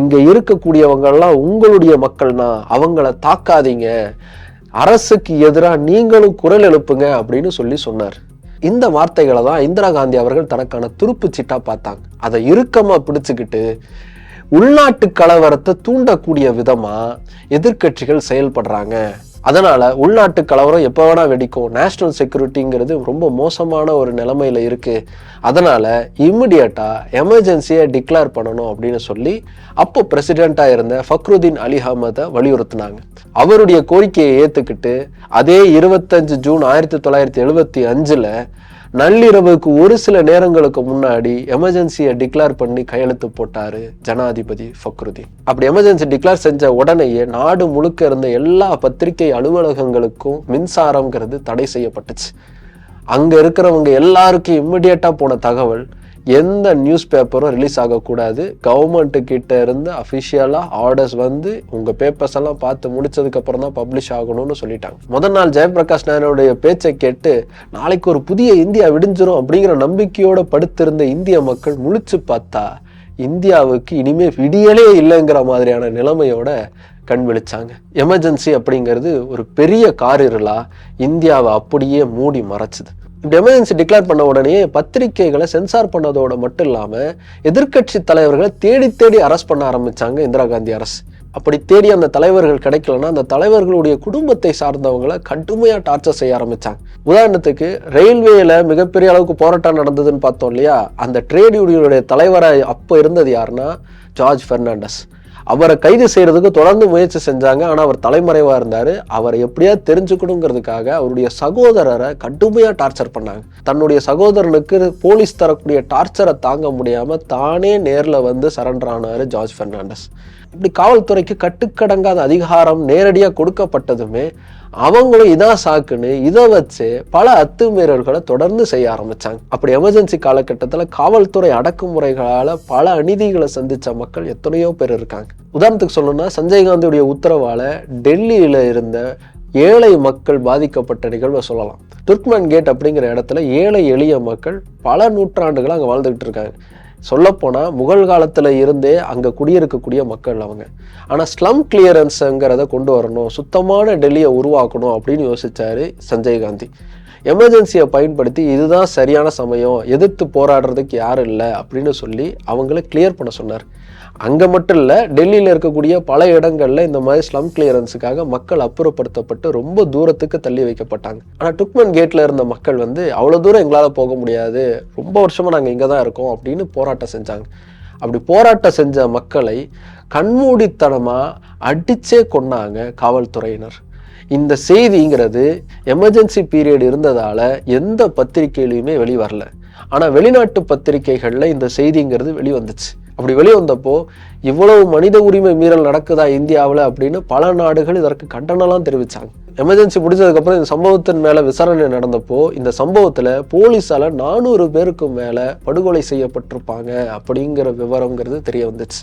இங்கே இருக்கக்கூடியவங்கள்லாம் உங்களுடைய மக்கள்னா அவங்கள தாக்காதீங்க. அரசுக்கு எதிராக நீங்களும் குரல் எழுப்புங்க அப்படின்னு சொல்லி சொன்னார். இந்த வார்த்தைகளை தான் இந்திரா காந்தி அவர்கள் தனக்கான துருப்பு சீட்டா பார்த்தாங்க. அதை இறுக்கமா பிடிச்சுக்கிட்டு உள்நாட்டு கலவரத்தை தூண்டக்கூடிய விதமா எதிர்க்கட்சிகள் செயல்படுறாங்க. அதனால உள்நாட்டு கலவரம் எப்போ வேணா வெடிக்கும். நேஷ்னல் செக்யூரிட்டிங்கிறது ரொம்ப மோசமான ஒரு நிலைமையில் இருக்குது அதனால் இம்மிடியட்டாக எமர்ஜென்சியை டிக்ளேர் பண்ணணும் அப்படின்னு சொல்லி அப்போ பிரசிடெண்ட்டாக இருந்த ஃபக்ருதீன் அலி அஹமதை வலியுறுத்தினாங்க. அவருடைய கோரிக்கையை ஏற்றுக்கிட்டு அதே இருபத்தஞ்சு ஜூன் ஆயிரத்தி தொள்ளாயிரத்தி எழுபத்தி அஞ்சுல நள்ளிரவுக்கு ஒரு சில நேரங்களுக்கு முன்னாடி எமர்ஜென்சியை டிக்ளேர் பண்ணி கையெழுத்து போட்டாரு ஜனாதிபதி ஃபக்ருதீன். அப்படி எமர்ஜென்சி டிக்ளேர் செஞ்ச உடனேயே நாடு முழுக்க இருந்த எல்லா பத்திரிகை அலுவலகங்களுக்கும் மின்சாரம்ங்கிறது தடை செய்யப்பட்டுச்சு. அங்க இருக்கிறவங்க எல்லாருக்கும் இம்மிடியட்டா போன தகவல் எந்த நியூஸ் பேப்பரும் ரிலீஸ் ஆகக்கூடாது. கவர்மெண்ட்டு கிட்ட இருந்து அஃபிஷியலாக ஆர்டர்ஸ் வந்து உங்கள் பேப்பர்ஸ் எல்லாம் பார்த்து முடிச்சதுக்கப்புறம் தான் பப்ளிஷ் ஆகணும்னு சொல்லிட்டாங்க. முதல் நாள் ஜெயபிரகாஷ் நாயனுடைய பேச்சை கேட்டு நாளைக்கு ஒரு புதிய இந்தியா விடிஞ்சிரும் அப்படிங்கிற நம்பிக்கையோடு படுத்திருந்த இந்திய மக்கள் முழிச்சு பார்த்தா இந்தியாவுக்கு இனிமேல் விடியலே இல்லைங்கிற மாதிரியான நிலைமையோட கண் விழிச்சாங்க. எமர்ஜென்சி அப்படிங்கிறது ஒரு பெரிய காரிருளா இந்தியாவை அப்படியே மூடி மறைச்சிது. இப்படி எமர்ஜென்சி டிக்ளேர் பண்ண உடனே பத்திரிகைகளை சென்சார் பண்ணதோட மட்டும் இல்லாமல் எதிர்க்கட்சி தலைவர்களை தேடி தேடி அரெஸ்ட் பண்ண ஆரம்பிச்சாங்க இந்திரா காந்தி அரசு. அப்படி தேடி அந்த தலைவர்கள் கிடைக்கலன்னா அந்த தலைவர்களுடைய குடும்பத்தை சார்ந்தவங்களை கடுமையாக டார்ச்சர் செய்ய ஆரம்பித்தாங்க உதாரணத்துக்கு ரயில்வேயில் மிகப்பெரிய அளவுக்கு போராட்டம் நடந்ததுன்னு பார்த்தோம் இல்லையா? அந்த ட்ரேட் யூனியனுடைய தலைவராக அப்போ இருந்தது யாருன்னா ஜார்ஜ் பெர்னாண்டஸ். அவரை கைது செய்யறதுக்கு தொடர்ந்து முயற்சி செஞ்சாங்க. ஆனால் அவர் தலைமறைவாக இருந்தார். அவரை எப்படியா தெரிஞ்சுக்கணுங்கிறதுக்காக அவருடைய சகோதரரை கடுமையாக டார்ச்சர் பண்ணாங்க. தன்னுடைய சகோதரனுக்கு போலீஸ் தரக்கூடிய டார்ச்சரை தாங்க முடியாமல் தானே நேரில் வந்து சரண்டர் ஆனார் ஜார்ஜ் பெர்னாண்டஸ். இப்படி காவல்துறைக்கு கட்டுக்கடங்காத அதிகாரம் நேரடியாக கொடுக்கப்பட்டதுமே அவங்களும் இதான் சாக்குன்னு இதை வச்சு பல அத்துமீறல்களை தொடர்ந்து செய்ய ஆரம்பிச்சாங்க. அப்படி எமர்ஜென்சி காலகட்டத்தில் காவல்துறை அடக்குமுறைகளால் பல அநீதிகளை சந்தித்த மக்கள் எத்தனையோ பேர் இருக்காங்க. உதாரணத்துக்கு சொல்லணும்னா சஞ்சய் காந்தியுடைய உத்தரவால டெல்லியில் இருந்த ஏழை மக்கள் பாதிக்கப்பட்ட நிகழ்வை சொல்லலாம். துர்க்மன் கேட் அப்படிங்கிற இடத்துல ஏழை எளிய மக்கள் பல நூற்றாண்டுகளாக அங்கே வாழ்ந்துகிட்டு இருக்காங்க. சொல்லப்போனால் முகல் காலத்தில் இருந்தே அங்கே குடியிருக்கக்கூடிய மக்கள் அவங்க. ஆனால் ஸ்லம் கிளியரன்ஸுங்கிறத கொண்டு வரணும் சுத்தமான டெல்லியை உருவாக்கணும் அப்படின்னு யோசிச்சாரு சஞ்சய் காந்தி. எமர்ஜென்சியை பயன்படுத்தி இதுதான் சரியான சமயம் எதிர்த்து போராடுறதுக்கு யாரும் இல்லை அப்படின்னு சொல்லி அவங்கள கிளியர் பண்ண சொன்னார். அங்கே மட்டும் இல்லை டெல்லியில் இருக்கக்கூடிய பல இடங்களில் இந்த மாதிரி ஸ்லம் கிளியரன்ஸுக்காக மக்கள் அப்புறப்படுத்தப்பட்டு ரொம்ப தூரத்துக்கு தள்ளி வைக்கப்பட்டாங்க. ஆனால் டுக்மன் கேட்டில் இருந்த மக்கள் வந்து அவ்வளோ தூரம் எங்களால் போக முடியாது ரொம்ப வருஷமாக நாங்கள் இங்கே தான் இருக்கோம் அப்படின்னு போராட்டம் செஞ்சாங்க. அப்படி போராட்டம் செஞ்ச மக்களை கண்மூடித்தனமாக அடிச்சே கொன்னாங்க காவல்துறையினர். இந்த செய்திங்கிறது எமர்ஜென்சி பீரியட் இருந்ததால் எந்த பத்திரிகையிலையுமே வெளிவரல. ஆனால் வெளிநாட்டு பத்திரிகைகளில் இந்த செய்திங்கிறது வெளிவந்துச்சு. அப்படி வெளிவந்தப்போ இவ்வளவு மனித உரிமை மீறல் நடக்குதா இந்தியாவில் அப்படின்னு பல நாடுகள் இதற்கு கண்டனம்லாம் தெரிவித்தாங்க எமர்ஜென்சி முடிஞ்சதுக்கப்புறம் இந்த சம்பவத்தின் மேலே விசாரணை நடந்தப்போ இந்த சம்பவத்தில் போலீஸால் நானூறு பேருக்கு மேலே படுகொலை செய்யப்பட்டிருப்பாங்க அப்படிங்கிற விவரங்கிறது தெரிய வந்துச்சு.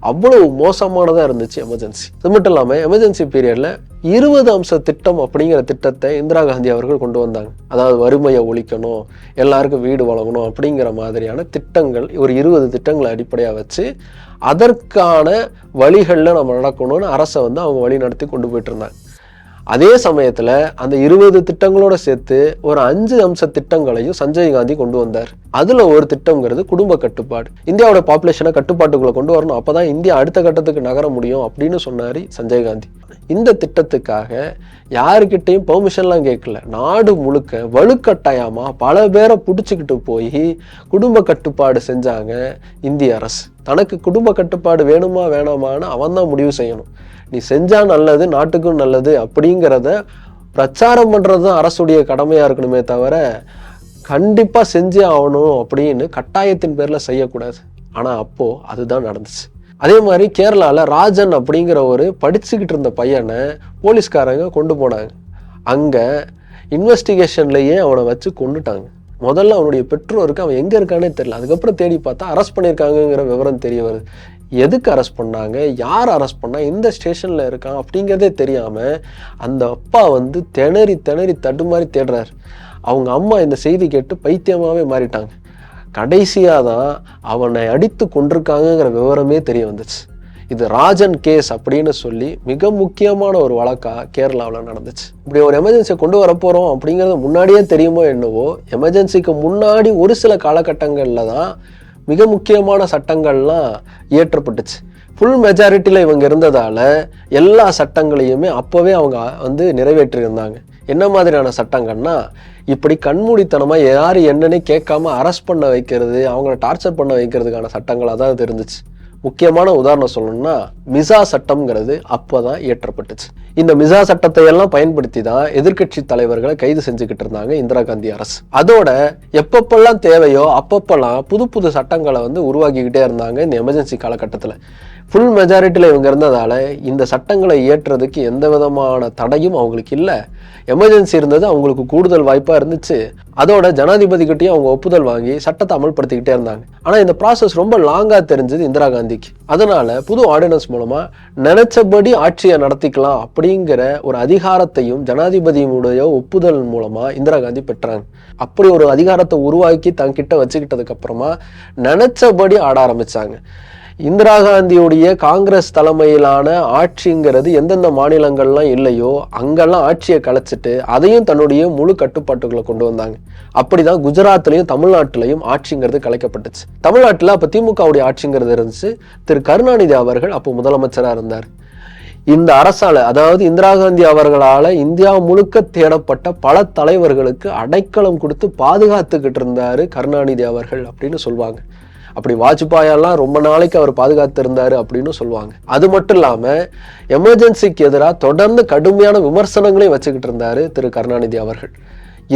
அவ்வளவு மோசமானதாக இருந்துச்சு எமர்ஜென்சி. அது மட்டும் இல்லாமல் எமர்ஜென்சி பீரியடில் இருபது அம்ச திட்டம் அப்படிங்கிற திட்டத்தை இந்திரா காந்தி அவர்கள் கொண்டு வந்தாங்க. அதாவது வறுமையை ஒழிக்கணும் எல்லாருக்கும் வீடு வழங்கணும் அப்படிங்கிற மாதிரியான திட்டங்கள் ஒரு இருபது திட்டங்களை அடிப்படையாக வச்சு அதற்கான வழிகளில் நம்ம நடக்கணும்னு அரசை வந்து அவங்க வழி நடத்தி கொண்டு போயிட்டு இருந்தாங்க. அதே சமயத்தில் அந்த இருபது திட்டங்களோட சேர்த்து ஒரு அஞ்சு அம்ச திட்டங்களையும் சஞ்சய் காந்தி கொண்டு வந்தார். அதில் ஒரு திட்டங்கிறது குடும்ப கட்டுப்பாடு. இந்தியாவோட பாப்புலேஷனை கட்டுப்பாட்டுக்குள்ளே கொண்டு வரணும். அப்போ தான் இந்தியா அடுத்த கட்டத்துக்கு நகர முடியும் அப்படின்னு சொன்னார் சஞ்சய் காந்தி. இந்த திட்டத்துக்காக யாருக்கிட்டையும் பெர்மிஷன்லாம் கேட்கல. நாடு முழுக்க வலுக்கட்டாயமாக பல பேரை பிடிச்சிக்கிட்டு போய் குடும்ப கட்டுப்பாடு செஞ்சாங்க இந்திய அரசு. தனக்கு குடும்ப கட்டுப்பாடு வேணுமா வேணாமான்னு அவன் தான் முடிவு செய்யணும். நீ செஞ்சா நல்லது நாட்டுக்கும் நல்லது அப்படிங்கிறத பிரச்சாரம் பண்ணுறது தான் அரசுடைய கடமையாக இருக்கணுமே தவிர கண்டிப்பாக செஞ்சே ஆகணும் அப்படின்னு கட்டாயத்தின் பேரில் செய்யக்கூடாது. ஆனால் அப்போது அதுதான் நடந்துச்சு. அதே மாதிரி கேரளாவில் ராஜன் அப்படிங்கிற ஒரு படிச்சுக்கிட்டு இருந்த பையனை போலீஸ்காரங்க கொண்டு போனாங்க. அங்கே இன்வெஸ்டிகேஷன்லேயே அவனை வச்சு கொண்டுட்டாங்க? முதல்ல அவனுடைய பெற்றோருக்கு அவன் எங்கே இருக்கானே தெரியல. அதுக்கப்புறம் தேடி பார்த்தா அரெஸ்ட் பண்ணியிருக்காங்கங்கிற விவரம் தெரிய வருது. எதுக்கு அரெஸ்ட் பண்ணாங்க? யார் அரெஸ்ட் பண்ணா? எந்த ஸ்டேஷனில் இருக்கான்? அப்படிங்கிறதே தெரியாமல் அந்த அப்பா வந்து திணறி திணறி தடுமாறி தேடுறாரு. அவங்க அம்மா இந்த செய்தி கேட்டு பைத்தியமாகவே மாறிட்டாங்க. கடைசியாக தான் அவனை அடித்து கொண்டிருக்காங்கங்கிற விவரமே தெரிய வந்துச்சு. இது ராஜன் கேஸ் அப்படின்னு சொல்லி மிக முக்கியமான ஒரு வழக்காக கேரளாவில் நடந்துச்சு. இப்படி ஒரு எமர்ஜென்சியை கொண்டு வரப்போகிறோம் அப்படிங்கிறது முன்னாடியே தெரியுமோ என்னவோ எமர்ஜென்சிக்கு முன்னாடி ஒரு சில காலகட்டங்களில் தான் மிக முக்கியமான சட்டங்கள்லாம் இயற்றப்பட்டுச்சு. ஃபுல் மெஜாரிட்டியில் இவங்க இருந்ததால் எல்லா சட்டங்களையுமே அப்போவே அவங்க வந்து நிறைவேற்றியிருந்தாங்க. என்ன மாதிரியான சட்டங்கள்னா இப்படி கண்மூடித்தனமாக யார் என்னன்னே கேட்காம அரெஸ்ட் பண்ண வைக்கிறது அவங்கள டார்ச்சர் பண்ண வைக்கிறதுக்கான சட்டங்களாக தான் இது இருந்துச்சு. முக்கியமான உதாரணம் சொல்லணும்னா மிசா சட்டம்ங்கிறது அப்போ தான் இயற்றப்பட்டுச்சு. இந்த மிசா சட்டத்தை எல்லாம் பயன்படுத்தி தான் எதிர்க்கட்சி தலைவர்களை கைது செஞ்சுக்கிட்டு இருந்தாங்க இந்திரா காந்தி அரசு. அதோட எப்பப்பெல்லாம் தேவையோ அப்பப்பெல்லாம் புது புது சட்டங்களை வந்து உருவாக்கிக்கிட்டே இருந்தாங்க இந்த எமர்ஜென்சி காலகட்டத்தில். ஃபுல் மெஜாரிட்டியில் இவங்க இருந்ததால் இந்த சட்டங்களை இயற்றுறதுக்கு எந்த விதமான தடையும் அவங்களுக்கு இல்லை. எமர்ஜென்சி இருந்தது அவங்களுக்கு கூடுதல் வாய்ப்பாக இருந்துச்சு. அதோட ஜனாதிபதிகிட்டையும் அவங்க ஒப்புதல் வாங்கி சட்டத்தை அமல்படுத்திக்கிட்டே இருந்தாங்க. ஆனால் இந்த ப்ராசஸ் ரொம்ப லாங்காக தெரிஞ்சது இந்திரா காந்திக்கு. அதனால் புது ஆர்டினன்ஸ் மூலமாக நினச்சபடி ஆட்சியை நடத்திக்கலாம் அப்படிங்கிற ஒரு அதிகாரத்தையும் ஜனாதிபதியினுடைய ஒப்புதல் மூலமாக இந்திரா காந்தி பெற்றாங்க. அப்படி ஒரு அதிகாரத்தை உருவாக்கி தங்கிட்ட வச்சுக்கிட்டதுக்கப்புறமா நினச்சபடி ஆட ஆரம்பித்தாங்க இந்திரா காந்தியுடைய காங்கிரஸ் தலைமையிலான ஆட்சிங்கிறது எந்தெந்த மாநிலங்கள்லாம் இல்லையோ அங்கெல்லாம் ஆட்சியை கலைச்சிட்டு அதையும் தன்னுடைய முழு கட்டுப்பாட்டுக்குள்ளே கொண்டு வந்தாங்க. அப்படிதான் குஜராத்லையும் தமிழ்நாட்டிலையும் ஆட்சிங்கிறது கலைக்கப்பட்டுச்சு. தமிழ்நாட்டில் அப்போ திமுகவுடைய ஆட்சிங்கிறது இருந்துச்சு. திரு கருணாநிதி அவர்கள் அப்போ முதலமைச்சராக இருந்தார். இந்த அரசால அதாவது இந்திரா காந்தி அவர்களால இந்தியா முழுக்க தேடப்பட்ட பல தலைவர்களுக்கு அடைக்கலம் கொடுத்து பாதுகாத்துக்கிட்டு இருந்தாரு கருணாநிதி அவர்கள் அப்படின்னு சொல்லுவாங்க அப்படி வாஜ்பாயெல்லாம் ரொம்ப நாளைக்கு அவர் பாதுகாத்து இருந்தார் அப்படின்னு சொல்லுவாங்க. அது மட்டும் இல்லாம எமர்ஜென்சிக்கு எதிராக தொடர்ந்து கடுமையான விமர்சனங்களையும் வச்சுக்கிட்டு இருந்தாரு திரு கருணாநிதி அவர்கள்.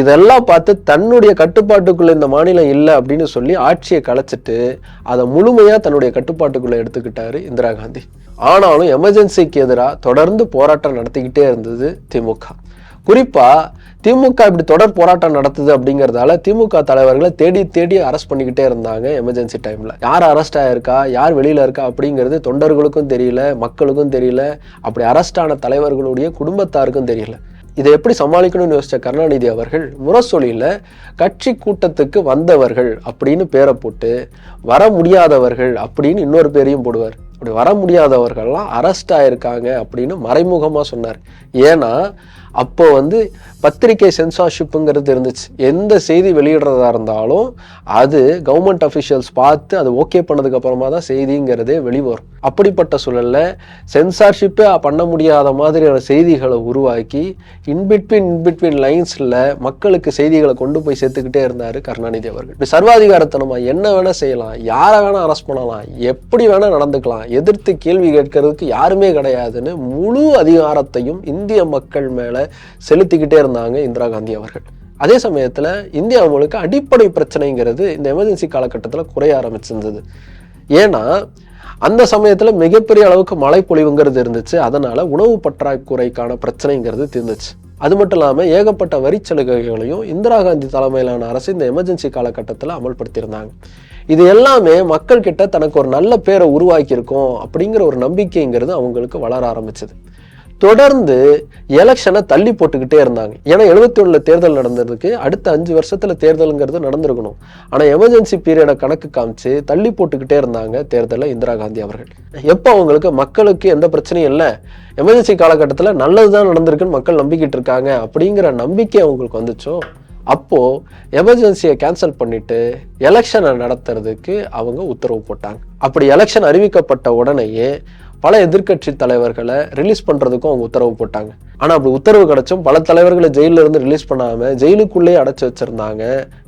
இதெல்லாம் பார்த்து தன்னுடைய கட்டுப்பாட்டுக்குள்ள இந்த மாநிலம் இல்லை அப்படின்னு சொல்லி ஆட்சியை கலைச்சிட்டு அதை முழுமையா தன்னுடைய கட்டுப்பாட்டுக்குள்ள எடுத்துக்கிட்டாரு இந்திரா காந்தி. ஆனாலும் எமர்ஜென்சிக்கு எதிராக தொடர்ந்து போராட்டம் நடத்திக்கிட்டே இருந்தது திமுக. குறிப்பாக திமுக இப்படி தொடர் போராட்டம் நடத்துது அப்படிங்கிறதால திமுக தலைவர்களை தேடி தேடி அரெஸ்ட் பண்ணிக்கிட்டே இருந்தாங்க எமர்ஜென்சி டைமில் யார் அரெஸ்ட் ஆயிருக்கா? யார் வெளியில் இருக்கா? அப்படிங்கிறது தொண்டர்களுக்கும் தெரியல மக்களுக்கும் தெரியல. அப்படி அரெஸ்ட் ஆன தலைவர்களுடைய குடும்பத்தாருக்கும் தெரியல. இதை எப்படி சமாளிக்கணும்னு யோசித்த கருணாநிதி அவர்கள் முரசொலியில் கட்சி கூட்டத்துக்கு வந்தவர்கள் அப்படின்னு பேரை போட்டு வர முடியாதவர்கள் அப்படின்னு இன்னொரு பேரையும் போடுவார். அப்படி வர முடியாதவர்கள்லாம் அரெஸ்ட் ஆயிருக்காங்க அப்படின்னு மறைமுகமாக சொன்னார். ஏன்னா அப்போ வந்து பத்திரிகை சென்சார்ஷிப்புங்கிறது இருந்துச்சு. எந்த செய்தி வெளியிடுறதா இருந்தாலும் அது கவர்மெண்ட் அஃபிஷியல்ஸ் பார்த்து அது ஓகே பண்ணதுக்கு அப்புறமா தான் செய்திங்கிறதே வெளிவரும். அப்படிப்பட்ட சூழலில் சென்சார்ஷிப்பே பண்ண முடியாத மாதிரியான செய்திகளை உருவாக்கி இன்பிட்வீன் இன்பிட்வீன் லைன்ஸில் மக்களுக்கு செய்திகளை கொண்டு போய் சேர்த்துக்கிட்டே இருந்தார் கருணாநிதி அவர்கள். இப்படி நம்ம என்ன வேணால் செய்யலாம் யாரை வேணால் அரெஸ்ட் பண்ணலாம் எப்படி வேணால் நடந்துக்கலாம் எதிர்த்து கேள்வி கேட்கறதுக்கு யாருமே கிடையாதுன்னு முழு அதிகாரத்தையும் இந்திய மக்கள் மேலே செலுத்திக்கிட்டே இருந்தாங்க இந்திரா காந்தி அவர்கள். அதே சமயத்துல இந்தியா முழுக்க அடிப்படை பிரச்சனைங்கிறது இந்த எமர்ஜென்சி காலகட்டத்துல குறைய ஆரம்பிச்சிருந்தது. ஏன்னா அந்த சமயத்துல மிகப்பெரிய அளவுக்கு மழை பொழிவுங்கிறது இருந்துச்சு. அதனால உணவு பற்றாக்குறைக்கான பிரச்சனைங்கிறது தீர்ந்துச்சு. அது மட்டும் இல்லாம ஏகப்பட்ட வரி சலுகைகளையும் இந்திரா காந்தி தலைமையிலான அரசு இந்த எமர்ஜென்சி காலகட்டத்தில் அமல்படுத்தியிருந்தாங்க. இது எல்லாமே மக்கள் கிட்ட தனக்கு ஒரு நல்ல பேரை உருவாக்கியிருக்கோம் அப்படிங்கிற ஒரு நம்பிக்கைங்கிறது அவங்களுக்கு வளர ஆரம்பிச்சது. தொடர்ந்து எலெக்ஷனை தள்ளி போட்டுக்கிட்டே இருந்தாங்க. ஏன்னா எழுபத்தி ஒன்றில் தேர்தல் நடந்ததுக்கு அடுத்த அஞ்சு வருஷத்தில் தேர்தலுங்கிறது நடந்திருக்கணும். ஆனால் எமர்ஜென்சி பீரியடை கணக்கு காமிச்சு தள்ளி போட்டுக்கிட்டே இருந்தாங்க தேர்தலை இந்திரா காந்தி அவர்கள். எப்போ அவங்களுக்கு மக்களுக்கு எந்த பிரச்சனையும் இல்லை எமர்ஜென்சி காலகட்டத்தில் நல்லதுதான் நடந்திருக்குன்னு மக்கள் நம்பிக்கிட்டு இருக்காங்க அப்படிங்கிற நம்பிக்கை அவங்களுக்கு வந்துச்சோ அப்போது எமர்ஜென்சியை கேன்சல் பண்ணிட்டு எலெக்ஷனை நடத்துறதுக்கு அவங்க உத்தரவு போட்டாங்க. அப்படி எலெக்ஷன் அறிவிக்கப்பட்ட உடனேயே பல எதிர்க்கட்சி தலைவர்களை ரிலீஸ் பண்ணுறதுக்கும் அவங்க உத்தரவு போட்டாங்க. ஆனால் அப்படி உத்தரவு கிடைச்சும் பல தலைவர்களை ஜெயிலிருந்து ரிலீஸ் பண்ணாமல் ஜெயிலுக்குள்ளேயே அடைச்சி வச்சுருந்தாங்க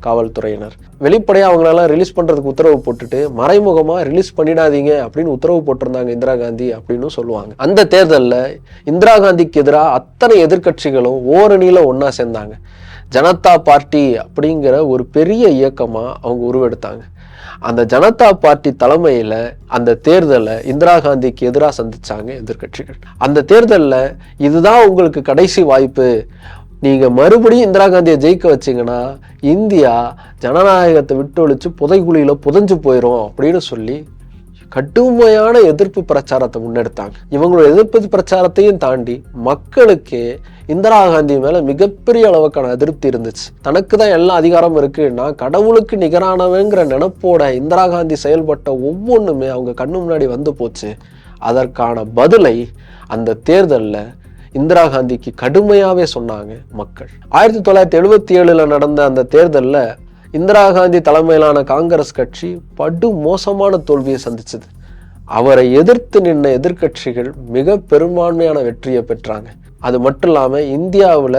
காவல்துறையினர். வெளிப்படையாக அவங்களெல்லாம் ரிலீஸ் பண்ணுறதுக்கு உத்தரவு போட்டுட்டு மறைமுகமாக ரிலீஸ் பண்ணிடாதீங்க அப்படின்னு உத்தரவு போட்டிருந்தாங்க இந்திரா காந்தி அப்படின்னு சொல்லுவாங்க. அந்த தேர்தலில் இந்திரா காந்திக்கு எதிராக அத்தனை எதிர்க்கட்சிகளும் ஓரணியில் ஒன்றா சேர்ந்தாங்க. ஜனதா பார்ட்டி அப்படிங்கிற ஒரு பெரிய இயக்கமாக அவங்க உருவெடுத்தாங்க. அந்த ஜனதா பார்ட்டி தலைமையில அந்த தேர்தலை இந்திரா காந்திக்கு எதிராக சந்திச்சாங்க எதிர்கட்சிகள் அந்த தேர்தல்ல இதுதான் உங்களுக்கு கடைசி வாய்ப்பு. நீங்க மறுபடியும் இந்திரா காந்தியை ஜெயிக்க வச்சீங்கன்னா இந்தியா ஜனநாயகத்தை விட்டொழிச்சு புதைக்குழியில் புதைஞ்சு போயிடும் அப்படின்னு சொல்லி கடுமையான எதிர்ப்பு பிரச்சாரத்தை முன்னெடுத்தாங்க. இவங்களோட எதிர்ப்பு பிரச்சாரத்தையும் தாண்டி மக்களுக்கு இந்திரா காந்தி மேல மிகப்பெரிய அளவுக்கான அதிருப்தி இருந்துச்சு. தனக்கு தான் எல்லா அதிகாரமும் இருக்குன்னா கடவுளுக்கு நிகரானவங்கிற நினைப்போட இந்திரா காந்தி செயல்பட்ட ஒவ்வொன்றுமே அவங்க கண்ணு முன்னாடி வந்து போச்சு. அதற்கான பதிலை அந்த தேர்தலில் இந்திரா காந்திக்கு கடுமையாகவே சொன்னாங்க மக்கள். ஆயிரத்தி தொள்ளாயிரத்தி எழுபத்தி ஏழில் நடந்த அந்த தேர்தலில் இந்திரா காந்தி தலைமையிலான காங்கிரஸ் கட்சி படு மோசமான தோல்வியை சந்திச்சது. அவரை எதிர்த்து நின்ற எதிர்க்கட்சிகள் மிக பெரும்பான்மையான வெற்றியை பெற்றாங்க. அது மட்டும் இல்லாமல் இந்தியாவுல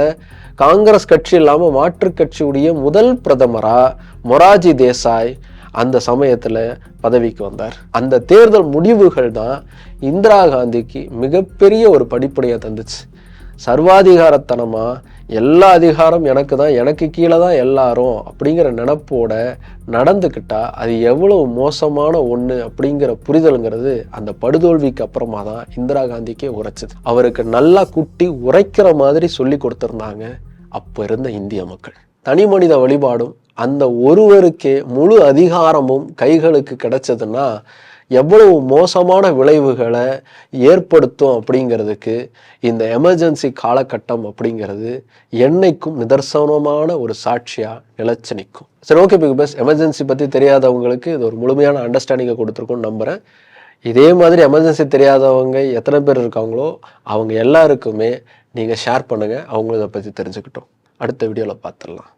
காங்கிரஸ் கட்சி இல்லாம மாற்றுக் கட்சியுடைய முதல் பிரதமரா மொராஜி தேசாய் அந்த சமயத்துல பதவிக்கு வந்தார். அந்த தேர்தல் முடிவுகள் தான் இந்திரா காந்திக்கு மிகப்பெரிய ஒரு படிப்படையை தந்துச்சு. சர்வாதிகாரத்தனமா எல்லா அதிகாரம் எனக்கு தான் எனக்கு கீழே தான் எல்லாரும் அப்படிங்கிற நினப்போட நடந்துக்கிட்டா அது எவ்வளவு மோசமான ஒன்று அப்படிங்கிற புரிதலுங்கிறது அந்த படுதோல்விக்கு அப்புறமா தான் இந்திரா காந்திக்கே உரைச்சது. அவருக்கு நல்லா குட்டி உரைக்கிற மாதிரி சொல்லி கொடுத்துருந்தாங்க அப்போ இருந்த இந்திய மக்கள். தனி மனித வழிபாடும் அந்த ஒருவருக்கே முழு அதிகாரமும் கைகளுக்கு கிடைச்சதுன்னா எவ்வளவு மோசமான விளைவுகளை ஏற்படுத்தும் அப்படிங்கிறதுக்கு இந்த எமர்ஜென்சி காலகட்டம் அப்படிங்கிறது என்னைக்கும் நிதர்சனமான ஒரு சாட்சியாக நிலச்சி நிற்கும். சரி ஓகே பிக் பஸ் எமர்ஜென்சி பற்றி தெரியாதவங்களுக்கு இது ஒரு முழுமையான அண்டர்ஸ்டாண்டிங்கை கொடுத்துருக்கும்னு நம்புகிறேன் இதே மாதிரி எமர்ஜென்சி தெரியாதவங்க எத்தனை பேர் இருக்காங்களோ அவங்க எல்லாருக்குமே நீங்கள் ஷேர் பண்ணுங்கள் அவங்களும் இதை பற்றி தெரிஞ்சுக்கிட்டோம். அடுத்த வீடியோவில் பார்த்துடலாம்.